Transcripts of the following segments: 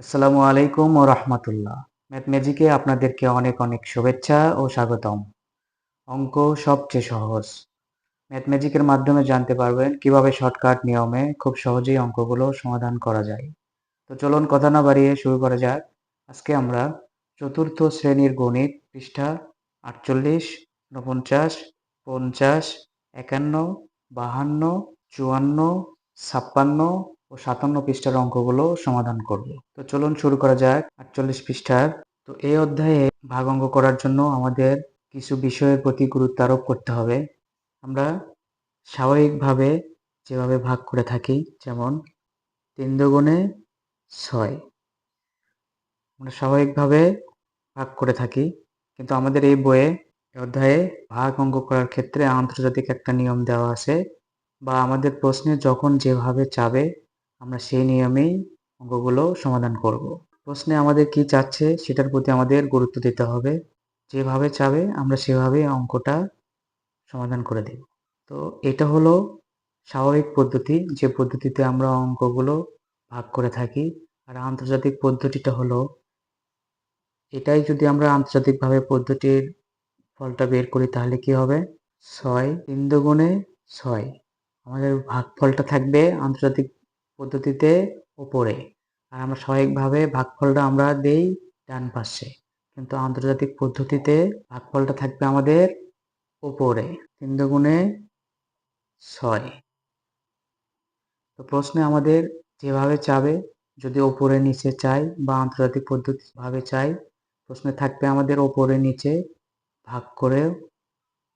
আসসালামু আলাইকুম ও রহমতুল্লাহ। ম্যাথ ম্যাজিকে আপনাদেরকে অনেক অনেক শুভেচ্ছা ও স্বাগতম। অঙ্ক সবচেয়ে সহজ। ম্যাথ ম্যাজিকের মাধ্যমে জানতে পারবেন কীভাবে শর্টকাট নিয়মে খুব সহজেই অঙ্কগুলো সমাধান করা যায়। তো চলুন কথা না বাড়িয়ে শুরু করা যাক। আজকে আমরা চতুর্থ শ্রেণির গণিত পৃষ্ঠা আটচল্লিশ উনপঞ্চাশ পঞ্চাশ, একান্ন, বাহান্ন, চুয়ান্ন, ছাপ্পান্ন ও সাতান্ন পৃষ্ঠার অঙ্কগুলো সমাধান করব। তো চলুন শুরু করা যাক আটচল্লিশ পৃষ্ঠার। তো এই অধ্যায়ে ভাগ অঙ্ক করার জন্য আমাদের কিছু বিষয়ের প্রতি গুরুত্ব আরোপ করতে হবে। আমরা স্বাভাবিকভাবে যেভাবে ভাগ করে থাকি, যেমন তিন দুগুণে ছয়, আমরা স্বাভাবিকভাবে ভাগ করে থাকি। কিন্তু আমাদের এই বইয়ে অধ্যায়ে ভাগ অঙ্ক করার ক্ষেত্রে আন্তর্জাতিক একটা নিয়ম দেওয়া আছে বা আমাদের প্রশ্নে যখন যেভাবে চাবে আমরা সেই নিয়মেই অঙ্কগুলো সমাধান করব। প্রশ্নে আমাদের কি চাচ্ছে সেটার প্রতি আমাদের গুরুত্ব দিতে হবে। যেভাবে চাবে আমরা সেভাবেই অঙ্কটা সমাধান করে দেব। তো এটা হলো স্বাভাবিক পদ্ধতি। যে পদ্ধতিতে আমরা অঙ্কগুলো ভাগ করে থাকি আর আন্তর্জাতিক পদ্ধতিটা হলো এটাই যদি আমরা আন্তর্জাতিকভাবে পদ্ধতির ফলটা বের করি তাহলে কি হবে? ছয় তিন দুগুণে ছয়। আমাদের ভাগফলটা থাকবে আন্তর্জাতিক পদ্ধতিতে ওপরে। আর আমরা স্বাভাবিকভাবে ভাগফলটা আমরা দেই ডান পাশে। কিন্তু আন্তর্জাতিক পদ্ধতিতে ভাগফলটা থাকবে আমাদের ওপরে, তিন দুগুণে ছয়। তো প্রশ্নে আমাদের যেভাবে চাবে, যদি ওপরে নিচে চাই বা আন্তর্জাতিক পদ্ধতি ভাবে চাই, প্রশ্নে থাকবে আমাদের ওপরে নিচে ভাগ করে,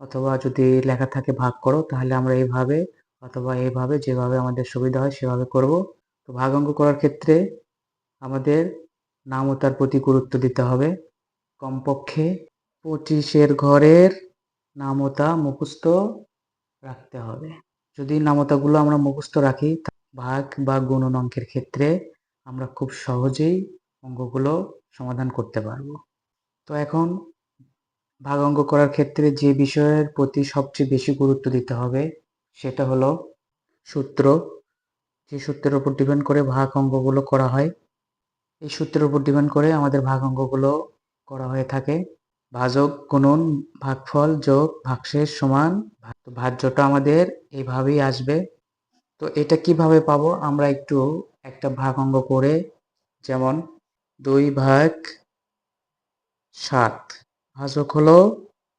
অথবা যদি লেখা থাকে ভাগ করো, তাহলে আমরা এইভাবে অথবা এভাবে যেভাবে আমাদের সুবিধা হয় সেভাবে করব। তো ভাগ করার ক্ষেত্রে আমাদের নাম ও তার প্রতি গুরুত্ব দিতে হবে। কমপক্ষে পঁচিশের ঘরের নামতা মুখস্থ রাখতে হবে। যদি নামতাগুলো আমরা মুখস্থ রাখি ভাগ বা গুণন অঙ্কের ক্ষেত্রে আমরা খুব সহজেই অঙ্কগুলো সমাধান করতে পারব। তো এখন ভাগ অঙ্ক করার ক্ষেত্রে যে বিষয়ের প্রতি সবচেয়ে বেশি গুরুত্ব দিতে হবে সেটা হলো সূত্র। যে সূত্রের উপর ডিপেন্ড করে ভাগ অঙ্কগুলো করা হয়, এই সূত্রের উপর ডিপেন্ড করে আমাদের ভাগ অঙ্কগুলো করা হয়ে থাকে। ভাজক গুণন ভাগফল যোগ ভাগশেষ সমান ভাজ্যটা আমাদের এইভাবেই আসবে। তো এটা কীভাবে পাবো? আমরা একটু একটা ভাগ অঙ্গ করে, যেমন দুই ভাগ সাত। ভাজক হলো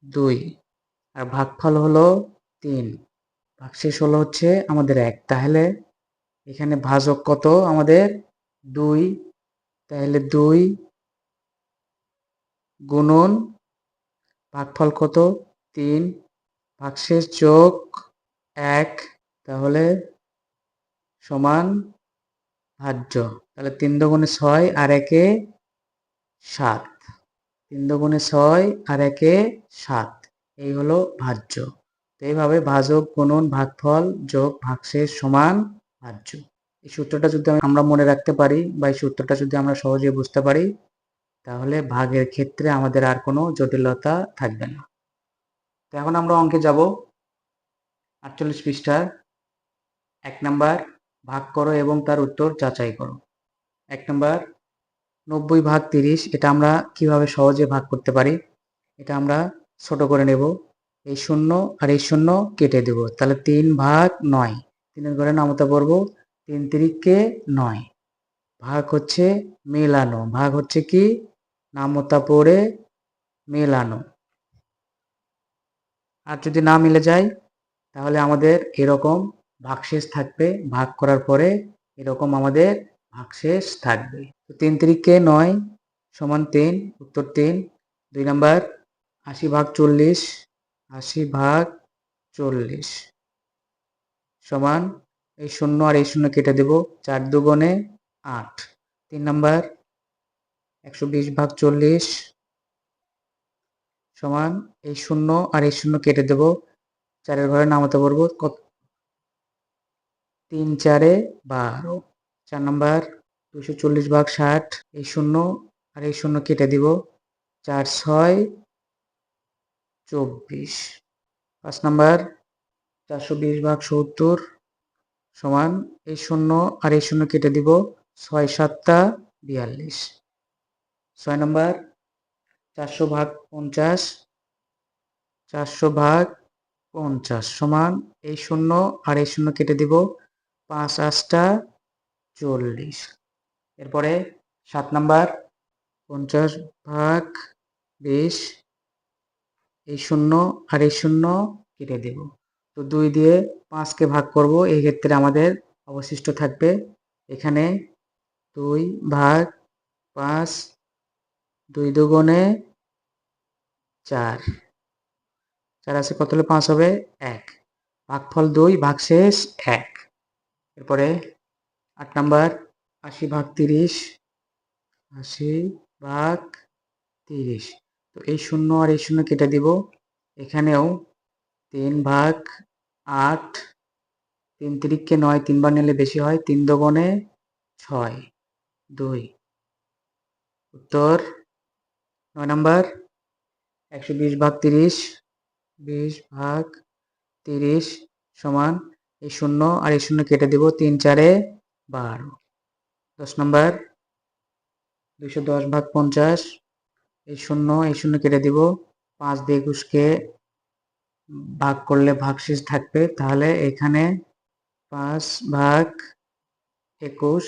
দুই আর ভাগফল হলো তিন। ভাগশেষ হলো হচ্ছে আমাদের এক। তাহলে এখানে ভাজক কত আমাদের? দুই। তাহলে দুই গুণন ভাগফল কত? তিন। ভাগশেষ যোগ এক। তাহলে সমান ভাজ্য। তাহলে তিন দুগুণে ছয় আর একে সাত। তিন দুগুণে ছয় আর একে সাত। এই হলো ভাজ্য। তো এইভাবে ভাজক গুণন ভাগফল যোগ ভাগশেষ সমান ভাজ্য। এই সূত্রটা যদি আমরা মনে রাখতে পারি বা এই সূত্রটা যদি আমরা সহজে বুঝতে পারি, তাহলে ভাগের ক্ষেত্রে আমাদের আর কোনো জটিলতা থাকবে না। তো এখন আমরা অঙ্কে যাব। আটচল্লিশ পৃষ্ঠার এক নাম্বার, ভাগ করো এবং তার উত্তর যাচাই করো। এক নাম্বার, নব্বই ভাগ তিরিশ, এটা আমরা কীভাবে সহজে ভাগ করতে পারি? এটা আমরা ছোট করে নেব। এই শূন্য আর এই শূন্য কেটে দেব। তাহলে তিন ভাগ নয়। তিনের ঘরে নামতা পড়ব। তিন তিরিককে নয়। ভাগ হচ্ছে মেলানো। ভাগ হচ্ছে কি? নামতা পড়ে মেলানো। আর যদি না মিলে যায়, তাহলে আমাদের এরকম ভাগশেষ থাকবে। ভাগ করার পরে এরকম আমাদের ভাগশেষ থাকবে। তো তিন তিরিককে নয় সমান তিন, উত্তর তিন। দুই নাম্বার, আশি ভাগ চল্লিশ আশি ভাগ চল্লিশ। সমান এই শূন্য আর এই শূন্য কেটে দেব, চার দুগুণে আট। তিন নাম্বার, একশো বিশ ভাগ চল্লিশ। সমান এই শূন্য আর এই শূন্য কেটে দেব, চারের ঘরে নামাতে পারব, কত? তিন চারে বারো। চার নম্বর দুশো চল্লিশ ভাগ ষাট। এই শূন্য আর এই শূন্য কেটে দিব, চার ছয় চব্বিশ। পাঁচ নাম্বার, চারশো বিশ ভাগ সত্তর সমান এই শূন্য আর এই শূন্য কেটে দিব ছয় সাতটা বিয়াল্লিশ। ছয় নম্বর, চারশো ভাগ পঞ্চাশ, চারশো ভাগ পঞ্চাশ সমান এই শূন্য আর এই শূন্য কেটে দিব পাঁচ আটটা চল্লিশ। এরপরে সাত নাম্বার, পঞ্চাশ ভাগ বিশ এই শূন্য আর এই শূন্য কেটে দেব। তো দুই দিয়ে পাঁচকে ভাগ করব, এই ক্ষেত্রে আমাদের অবশিষ্ট থাকবে এখানে দুই ভাগ পাঁচ দুই দুগুণে চার। চার আছে কত হলে পাঁচ হবে? এক। ভাগফল দুই ভাগ শেষ এক। এরপরে আট নাম্বার, আশি ভাগ তিরিশ, আশি ভাগ তিরিশ। এই শূন্য আর এই শূন্য কেটে দিব। এখানেও তিন ভাগ আট, তিন তিরিককে নয় তিনবার নিলে বেশি হয়, তিন দোগুণে ছয়, দুই। উত্তর নয় নাম্বার, একশো বিশ ভাগ তিরিশ, বিশ ভাগ তিরিশ সমান এই শূন্য আর এই শূন্য কেটে দেব তিন চারে বারো। দশ নম্বর দুশো দশ ভাগ পঞ্চাশ এই শূন্য এই শূন্য কেটে দিব। পাঁচ দিয়ে একুশকে ভাগ করলে ভাগশেষ থাকবে। তাহলে এখানে পাঁচ ভাগ একুশ,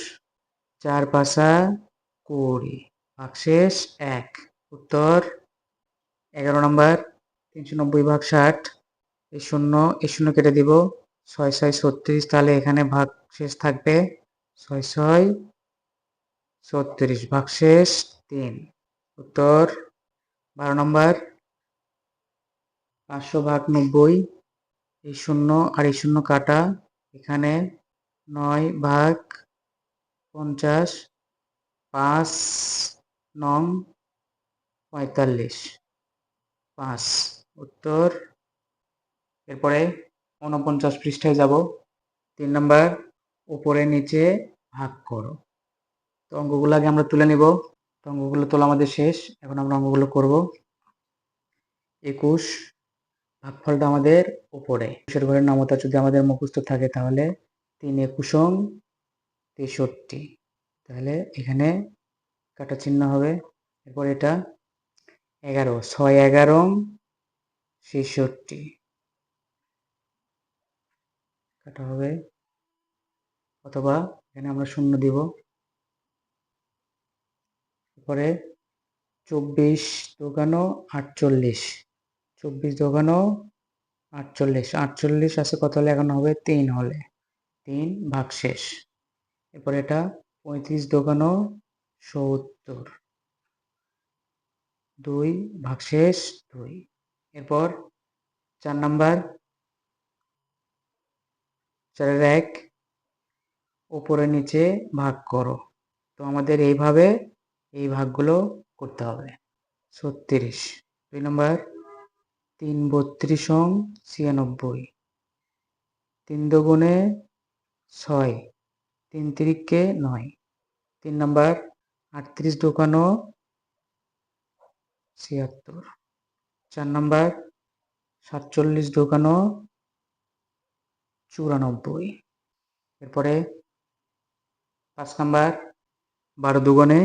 চার পাঁচা কুড়ি। ভাগশেষ এক। উত্তর এগারো নম্বর, তিনশো নব্বই ভাগ ষাট। এই শূন্য এই শূন্য কেটে দিব। ছয় ছয় ছত্রিশ, তাহলে এখানে ভাগ শেষ থাকবে। ছয় ছয় ছত্রিশ ভাগ শেষ তিন। উত্তর, বারো নম্বর, পাঁচশো ভাগ নব্বই, এই শূন্য আর এই শূন্য কাটা, এখানে নয় ভাগ পঞ্চাশ, পাঁচ নং পঁয়তাল্লিশ। পাঁচ, উত্তর। এরপরে উনপঞ্চাশ পৃষ্ঠায় যাব। তিন নম্বর, উপরে নিচে ভাগ করো। তো অঙ্কগুলো আগে আমরা তুলে নিব। তো অঙ্কগুলো তোলা আমাদের শেষ। এখন আমরা অঙ্কগুলো করব। একুশ, ভাগফলটা আমাদের উপরে। একুশের ঘরের নামতা যদি আমাদের মুখস্থ থাকে তাহলে তিন একুশং তেষট্টি। তাহলে এখানে কাটা চিহ্ন হবে। এরপর এটা এগারো, ছয় এগারো ছেষট্টি। কাটা হবে। অথবা এখানে আমরা শূন্য দিব। এরপরে চব্বিশ দোকানো আটচল্লিশ। চব্বিশ দোকানো আটচল্লিশ। আটচল্লিশ আছে কত হলে? এখন হবে তিন হলে। তিন ভাগ শেষ। এরপর এটা পঁয়ত্রিশ দোকানো সত্তর। দুই ভাগশেষ দুই। এরপর চার নাম্বার। চারের এক। উপরে নিচে ভাগ করো। তো আমাদের এইভাবে এই ভাগগুলো করতে হবে। ছত্রিশ। দুই নম্বর, তিন বত্রিশ অং ছিয়ানব্বই। তিন দুগুণে ছয়, তিন তিরিককে নয়। তিন নম্বর, আটত্রিশ দোকানো ছিয়াত্তর। চার নম্বর, সাতচল্লিশ দোকানো চুরানব্বই। এরপরে পাঁচ নাম্বার, বারো দুগুণে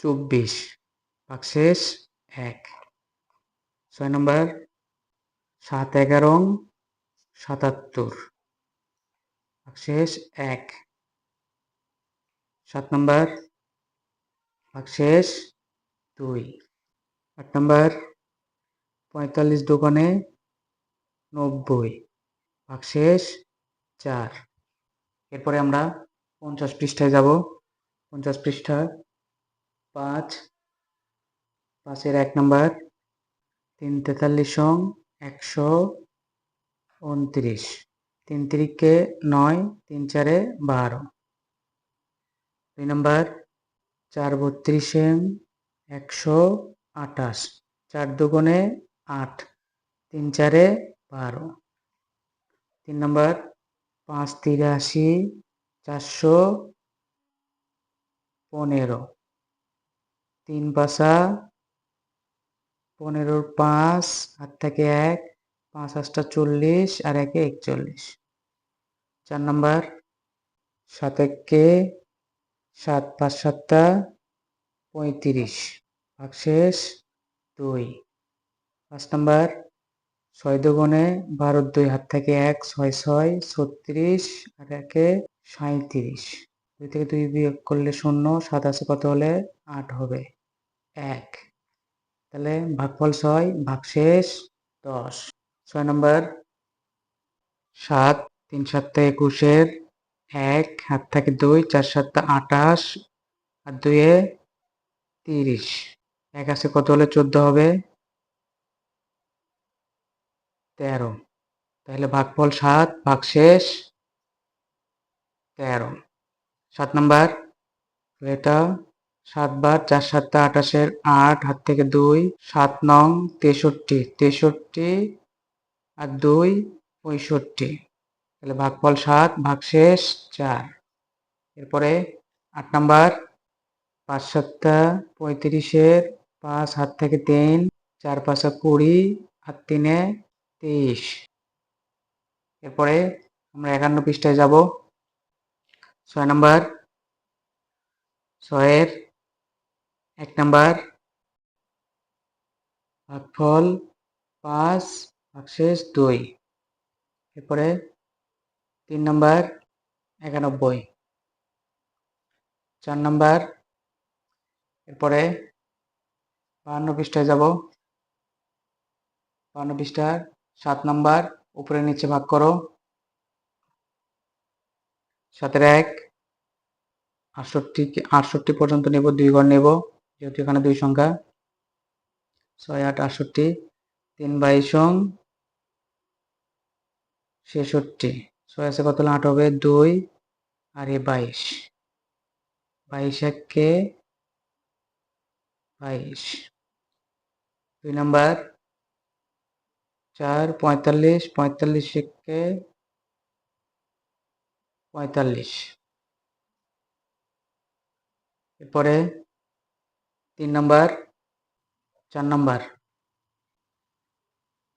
চব্বিশ। ভাগশেষ এক। ছয় নম্বর, সাত এগারো, সাতাত্তর। ভাগশেষ এক। সাত নম্বর ভাগশেষ দুই। আট নম্বর, পঁয়তাল্লিশ দোকানে নব্বই। ভাগশেষ চার। এরপরে আমরা পঞ্চাশ পৃষ্ঠায় যাব। পঞ্চাশ পৃষ্ঠা পাঁচ, পাঁচের এক নম্বর, তিন তেতাল্লিশ সং, একশো উনত্রিশ। তিন তিরিককে নয়, তিন চারে বারো। দুই নম্বর, চার বত্রিশে একশো আঠাশ। চার দুগুণে আট, তিন চারে বারো। তিন নম্বর, পাঁচ তিরাশি, চারশো পনেরো। তিন পাশা পনেরোর পাঁচ, আট থেকে এক, পাঁচ আটটা চল্লিশ আর একে একচল্লিশ। চার নম্বর, সাত এককে সাত পাঁচ সাতটা পঁয়ত্রিশ। ভাগশেষ দুই। পাঁচ নাম্বার, ছয় দুগুণে বারো দুই হাত থেকে এক, ছয় ছয়, ছত্রিশ আর একে সাঁত্রিশ দুই থেকে দুই বিয়োগ করলে শূন্য, সাত আছে কত হলে আট হবে। এক। তাহলে ভাগফল ছয়, ভাগশেষ দশ। ছয় নম্বর। সাত, তিন সাতটা একুশের এক, হাত থেকে দুই, চার সাতটা আটাশ আর দুয়ে তিরিশ। এক আছে কত হলে চোদ্দ হবে? তেরো। তাহলে ভাগফল সাত, ভাগশেষ তেরো। সাত নাম্বার। এটা সাত বার চার সাতটা, আঠাশের আট, হাত থেকে দুই, সাত নং, তেষট্টি তেষট্টি, আর দুই, পঁয়ষট্টি। তাহলে ভাগফল সাত, ভাগশেষ চার। এরপরে আট নাম্বার, পাঁচ সাতটা, পঁয়ত্রিশের পাঁচ, হাত থেকে তিন, চার পাঁচা কুড়ি আর তিনে তেইশ। এরপরে আমরা একান্ন পৃষ্ঠায় যাব। ছয় নাম্বার, ছয়ের এক নাম্বার, ভাগফল পাঁচ ভাগশেষ দুই। এরপরে তিন নাম্বার, একানব্বই। চার নাম্বার, এরপরে বাহান্ন পৃষ্ঠায় যাব। বাহান্ন পৃষ্ঠার সাত নাম্বার, উপরে নিচে ভাগ করো। সাতের এক, আটষট্টি আটষট্টি পর্যন্ত নেব, দুই ঘর নেব। যেহেতু এখানে দুই সংখ্যা, ছয়, আট, আটষট্টি, তিন বাইশ ছেষট্টি। ছয় আছে কত আট হবে? দুই, আর এ বাইশ। বাইশ এককে বাইশ। দুই নাম্বার, চার, পঁয়তাল্লিশ পঁয়তাল্লিশ এককে পঁয়তাল্লিশ। এরপরে তিন নাম্বার, চার নাম্বার।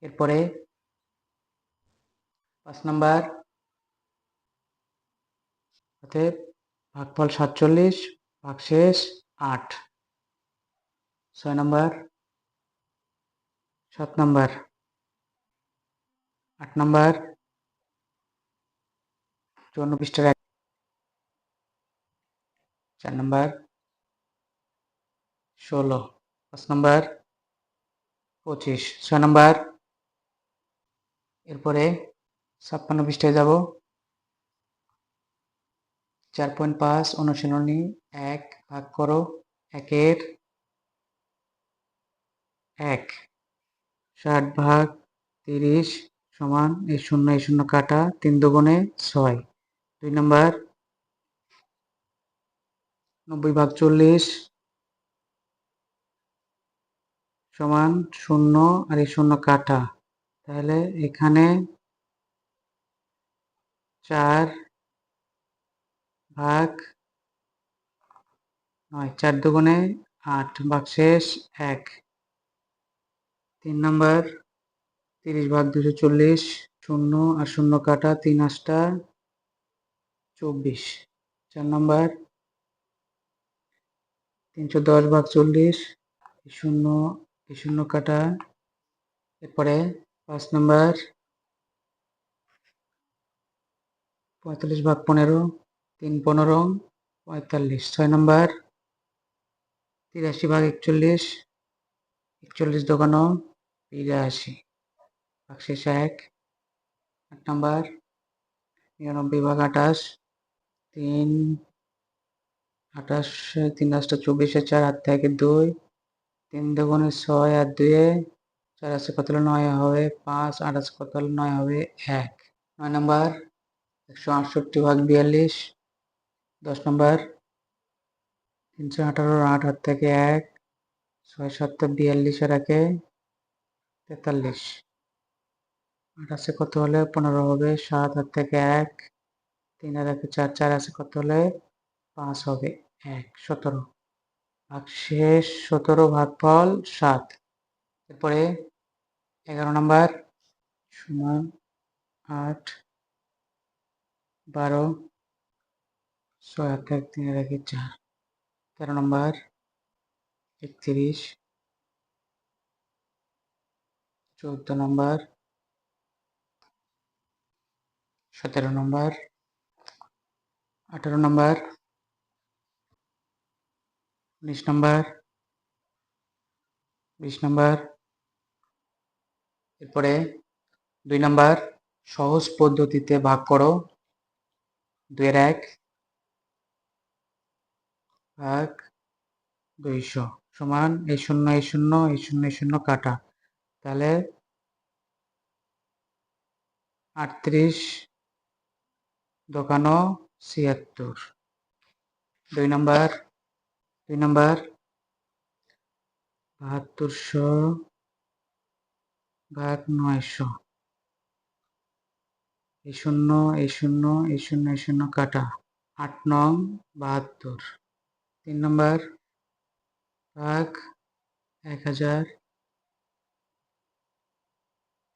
এরপরে পাঁচ নাম্বার অতএব ভাগফল সাতচল্লিশ, ভাগশেষ আট। ছয় নাম্বার, সাত নাম্বার, আট নাম্বার, চুয়ান্ন পৃষ্ঠার এক চার নাম্বার ষোলো, পাঁচ নাম্বার, পঁচিশ, ছয় নাম্বার। এরপরে ছাপ্পান্ন পৃষ্ঠায় যাব। চার পয়েন্ট পাঁচ, অনুশীলনী এক, ভাগ করো, একের এক। ষাট ভাগ তিরিশ সমান এই শূন্য এই শূন্য কাটা তিন দুগুণে ছয়। দুই নম্বর, নব্বই ভাগ চল্লিশ সমান শূন্য আর এই শূন্য কাটা। তাহলে এখানে চার ভাগ নয়, চার দুগুণে আট, ভাগ শেষ এক। তিন নম্বর, তিরিশ ভাগ দুশো চল্লিশ, শূন্য আর শূন্য কাটা তিন আটটা চব্বিশ। চার নম্বর, তিনশো দশ ভাগ চল্লিশ শূন্য এই শূন্য কাটা, এরপরে পাঁচ নম্বর, পঁয়তাল্লিশ ভাগ পনেরো, তিন পনেরো, পঁয়তাল্লিশ, ছয় নম্বর, তিরাশি ভাগ একচল্লিশ একচল্লিশ দোকানো, বিরাশি ভাগশেষ এক, আট নম্বর, নিরানব্বই ভাগ আঠাশ, তিন আঠাশ, তিন দশটা চব্বিশে, চার হাত থেকে দুই তিন দুগুণে ছয় আর দুয়ে চার আছে কত নয় হবে? পাঁচ, আট আছে কত নয় হবে? এক। নয় নম্বর, একশো আটষট্টি ভাগ বিয়াল্লিশ। দশ নম্বর, তিনশো আঠারো আট হাত থেকে এক। ছয় সাতটা বিয়াল্লিশ আর একে তেতাল্লিশ। আট কত হলে? পনেরো হবে। সাত হাত থেকে এক। তিন একে চার চার আছে কত হলে? পাঁচ হবে। এক, সতেরো। ভাগ শেষ, সতেরো ভাগফল সাত। এরপরে এগারো নম্বর, সমান আট, বারো, ছয় হাত এক তিনের একে চার। তেরো নম্বর, একত্রিশ। চৌদ্দ নম্বর, সতেরো নম্বর, আঠারো নম্বর উনিশ নম্বর, বিশ নম্বর, এরপরে দুই নম্বর, সহজ পদ্ধতিতে ভাগ করো, দুইয়ের এক, ভাগ দুইশো, সমান এই শূন্য এই শূন্য এই শূন্য এই শূন্য কাটা। তাহলে আটত্রিশ দোকানো ছিয়াত্তর। দুই নম্বর দুই নম্বর বাহাত্তরশো ভাগ নয়শো। এই শূন্য এই শূন্য এই শূন্য এই শূন্য কাটা। আট নং বাহাত্তর। তিন নম্বর ভাগ এক হাজার।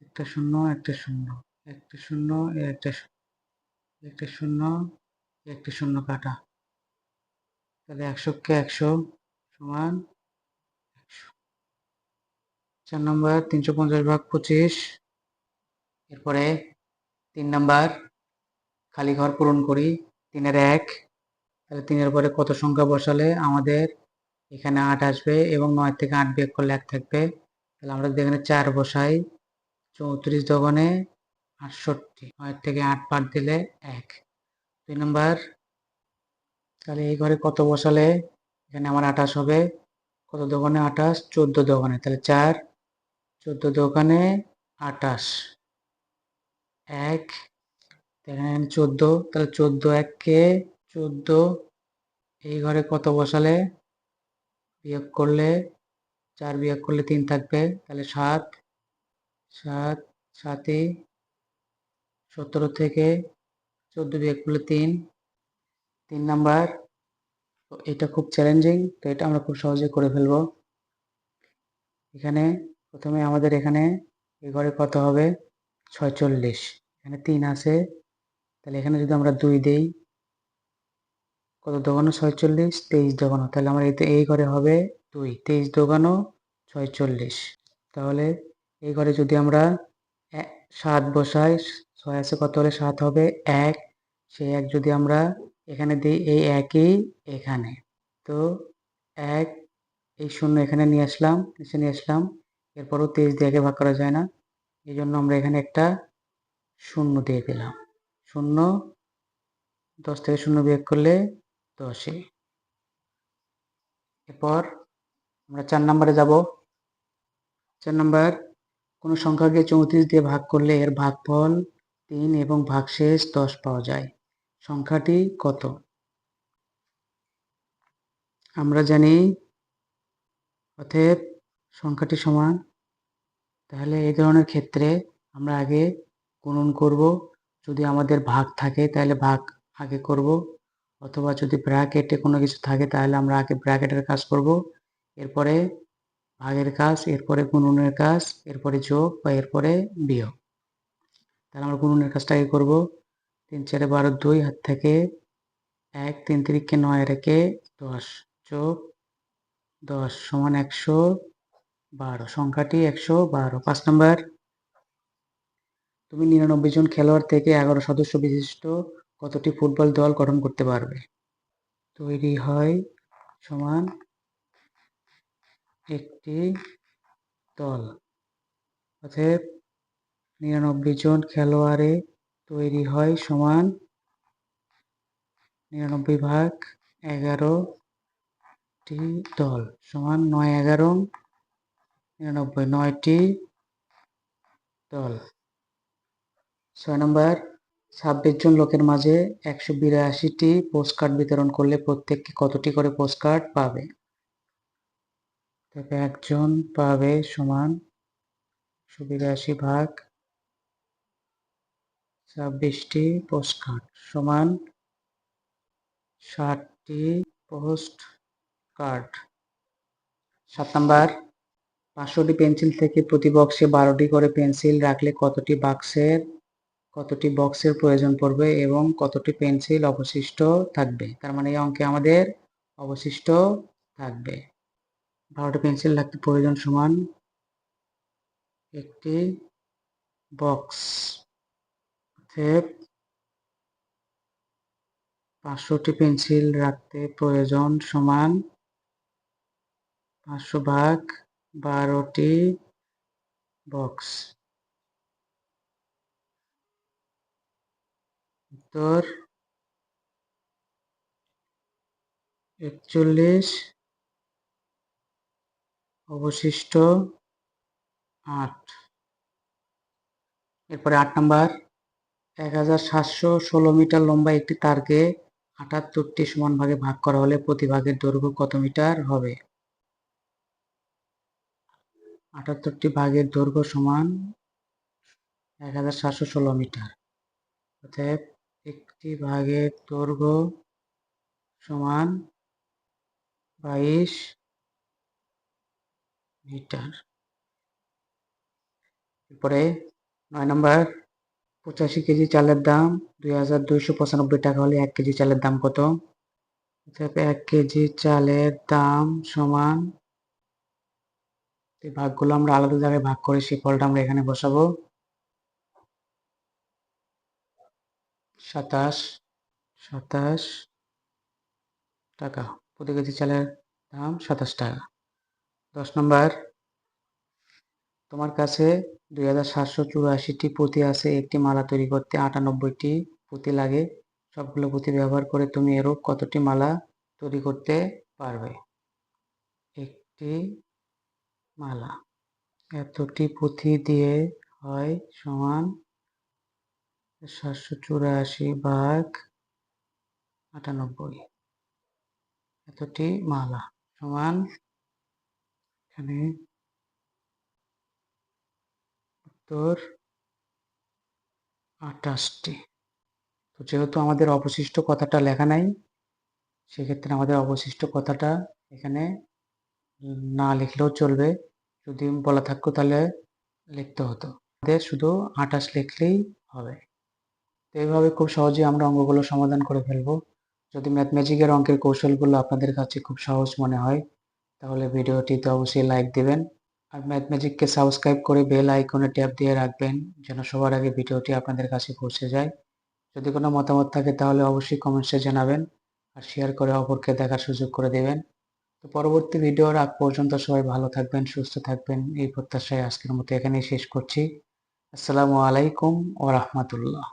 একটা শূন্য একটা শূন্য। একটা শূন্য, একটা একটা শূন্য একটা শূন্য কাটা। তাহলে একশোকে একশো সমান একশো। চার নম্বর, তিনশো পঞ্চাশ ভাগ পঁচিশ, এরপরে তিন নাম্বার, খালি ঘর পূরণ করি, তিনের এক। তাহলে তিনের পরে কত সংখ্যা বসালে আমাদের এখানে আট আসবে এবং নয় থেকে আট বিয়োগ করলে এক থাকবে। তাহলে আমরা যদি এখানে চার বসাই, চৌত্রিশ দোকানে আটষট্টি, নয় থেকে আট পার দিলে এক। দুই নম্বর তাহলে এই ঘরে কত বসালে এখানে আমার আঠাশ হবে। কত দোকানে? আঠাশ। চোদ্দ দোকানে। তাহলে চার। চোদ্দ দোকানে আঠাশ। এক। এখানে চোদ্দ। তাহলে চোদ্দ এককে চোদ্দ। এই ঘরে কত বসালে? বিয়োগ করলে চার বিয়োগ করলে তিন থাকবে। তাহলে সাত। সাত, সাতই। সতেরো থেকে চোদ্দ বিয়োগ করলে তিন। তিন নাম্বার এটা খুব চ্যালেঞ্জিং তো এটা আমরা খুব সহজে করে ফেলব। এখানে প্রথমে আমাদের এখানে এই ঘরে কত হবে? ছয়চল্লিশ। এখানে তিন আছে। তাহলে এখানে যদি আমরা দুই দেই, কত দোকানো? ছয়চল্লিশ, তেইশ দোকানো। তাহলে আমার এতে এই ঘরে হবে দুই, তেইশ দোকানো, ছয়চল্লিশ। তাহলে এই ঘরে যদি আমরা সাত বসাই, ছয় আছে, কত হলে সাত হবে? এক। সেই এক যদি আমরা এখানে দিই এই একই এখানে। তো এক, এই শূন্য এখানে নিয়ে আসলাম, নিচে নিয়ে আসলাম। এরপরও তেইশ দিয়ে ভাগ করা যায় না। এই জন্য আমরা এখানে একটা শূন্য দিয়ে দিলাম। শূন্য, দশ থেকে শূন্য বিয়োগ করলে দশে। এরপর আমরা চার নম্বরে যাব। চার নম্বর, কোনো সংখ্যাকে চৌত্রিশ দিয়ে ভাগ করলে এর ভাগফল তিন এবং ভাগশেষ দশ পাওয়া যায়। সংখ্যাটি কত? আমরা জানি অতএব সংখ্যাটি সমান। তাহলে এই ধরনের ক্ষেত্রে আমরা আগে গুণন করব। যদি আমাদের ভাগ থাকে, তাহলে ভাগ আগে করব। অথবা যদি ব্র্যাকেটে কোনো কিছু থাকে, তাহলে আমরা আগে ব্র্যাকেটের কাজ করব। এরপরে ভাগের কাজ, এরপরে গুণনের কাজ, এরপরে যোগ বা এরপরে বিয়োগ। তাহলে আমরা গুণনের কাজটা আগে করব। তিন চারে বারো, দুই হাত থেকে এক, তিন তিরিখকে নয় রেখে দশ। যোগ দশ সমান একশো বারো। সংখ্যাটি একশো বারো। পাঁচ নম্বর। তুমি নিরানব্বই জন খেলোয়াড় থেকে এগারো সদস্য বিশিষ্ট কতটি ফুটবল দল গঠন করতে পারবে? তৈরি হয় সমান একটি দল। অতএব নিরানব্বই জন খেলোয়াড়ে তৈরি হয় সমান নিরানব্বই ভাগ এগারোটি দল সমান নয় এগারো নিরানব্বই নয়টি দল। ছয় নম্বর, ছাব্বিশ জন লোকের মাঝে একশো বিরাশিটি পোস্ট কার্ড বিতরণ করলে প্রত্যেককে কতটি করে পোস্ট কার্ড পাবে? তবে একজন পাবে সমান একশো বিরাশি ভাগ ছাব্বিশটি পোস্ট কার্ড সমান ষাটটি পোস্ট কার্ড সাত নাম্বার, পাঁচশোটি পেন্সিল থেকে প্রতি বক্সে বারোটি করে পেন্সিল রাখলে কতটি বাক্সের কতটি বক্সের প্রয়োজন পড়বে এবং কতটি পেন্সিল অবশিষ্ট থাকবে? তার মানে এই অঙ্কে আমাদের অবশিষ্ট থাকবে। বারোটি পেন্সিল লাগতে প্রয়োজন সমান একটি বক্স অতএব পাঁচশোটি পেন্সিল রাখতে প্রয়োজন সমান পাঁচশো ভাগ বারোটি বক্স। উত্তর, একচল্লিশ, অবশিষ্ট আট। এরপরে আট নাম্বার। এক হাজার সাতশো ষোলো মিটার লম্বা একটি তারকে আটাত্তরটি সমান ভাগে ভাগ করা হলে প্রতি ভাগের দৈর্ঘ্য কত মিটার হবে? আটাত্তরটি ভাগের দৈর্ঘ্য সমান এক হাজার সাতশো ষোলো মিটার। অতএব একটি ভাগের দৈর্ঘ্য সমান বাইশ মিটার। এরপরে নয় নম্বর পঁচাশি কেজি চালের দাম, দুই হাজার দুইশো পঁচানব্বই টাকা হলে এক কেজি চালের দাম কত? এক কেজি চালের দাম সমান এই ভাগগুলো আমরা আলাদা জায়গায় ভাগ করে সেই ফলটা আমরা এখানে বসাবো। সাতাশ সাতাশ টাকা। প্রতি কেজি চালের দাম সাতাশ টাকা। দশ নম্বর তোমার কাছে দুই হাজার সাতশো চুরাশিটি পুঁতি আছে, একটি মালা তৈরি করতে আটানব্বইটি পুঁতি লাগে। সবগুলো পুঁতি ব্যবহার করে তুমি এরূপ কতটি মালা তৈরি করতে পারবে? একটি মালা। এতটি পুঁথি দিয়ে হয় সমান সাতশো চুরাশি ভাগ আটানব্বই। এতটি মালা সমান এখানে উত্তর আঠাশটি। তো যেহেতু আমাদের অবশিষ্ট কথাটা লেখা নাই, সেক্ষেত্রে আমাদের অবশিষ্ট কথাটা এখানে না লিখলেও চলবে। যদি বলা থাকতো তাহলে লিখতে হতো। আমাদের শুধু আঠাশ লিখলেই হবে। তো এইভাবে খুব সহজেই আমরা অঙ্কগুলো সমাধান করে ফেলব। যদি ম্যাথমেটিকের অঙ্কের কৌশলগুলো আপনাদের কাছে খুব সহজ মনে হয়, তাহলে ভিডিওটিতে অবশ্যই লাইক দিবেন। আর ম্যাথমেটিককে সাবস্ক্রাইব করে বেল আইকনে ট্যাপ দিয়ে রাখবেন, যেন সবার আগে ভিডিওটি আপনাদের কাছে পৌঁছে যায়। যদি কোনো মতামত থাকে তাহলে অবশ্যই কমেন্টসে জানাবেন আর শেয়ার করে অপরকে দেখার সুযোগ করে দেবেন। তো পরবর্তী ভিডিওর আগ পর্যন্ত সবাই ভালো থাকবেন, সুস্থ থাকবেন, এই প্রত্যাশায় আজকের মতো এখানেই শেষ করছি। আসসালামু আলাইকুম ও রহমতুল্লাহ।